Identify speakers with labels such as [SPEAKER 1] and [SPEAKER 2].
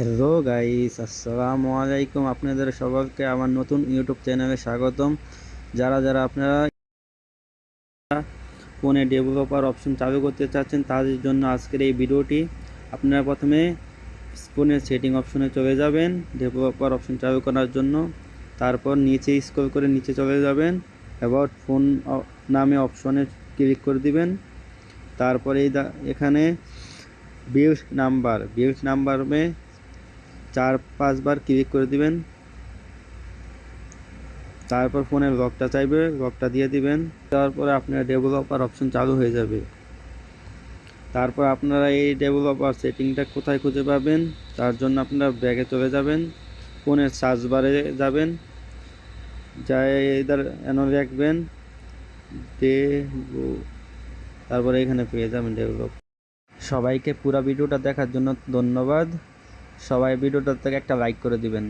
[SPEAKER 1] Hello guys আসসালামু আলাইকুম আপনাদের সবাইকে আমার নতুন ইউটিউব চ্যানেলে স্বাগতম। যারা যারা আপনারা ফোনে ডেভেলপার অপশন চালু করতে চাচ্ছেন, তাদের জন্য আজকের এই ভিডিওটি। আপনারা প্রথমে ফোনের সেটিং অপশনে চলে যাবেন ডেভেলপার অপশন চালু করার জন্য। তারপর নিচে স্ক্রল করে নিচে চলে যাবেন অ্যাবাউট ফোন নামে অপশনে ক্লিক করে দিবেন। তারপরে এখানে বিল্ড নাম্বার বিল্ড নাম্বারে চার, পাঁচবার ক্লিক করে দিবেন। তারপর ফোনের লকটা চাইবে লকটা দিয়ে দিবেন। তারপরে আপনার ডেভেলপার অপশন চালু হয়ে যাবে। তারপর আপনারা এই ডেভেলপার সেটিংটা কোথায় খুঁজে পাবেন, তার জন্য আপনারা ব্যাগে চলে যাবেন ফোনের সার্চ বারে যাবেন। যাই ইধার এনে রাখবেন। তারপরে এখানে পেয়ে যাবেন ডেভেলপ সবাইকে পুরো ভিডিওটা দেখার জন্য ধন্যবাদ। সবাই ভিডিওটা থেকে একটা লাইক করে দিবেন।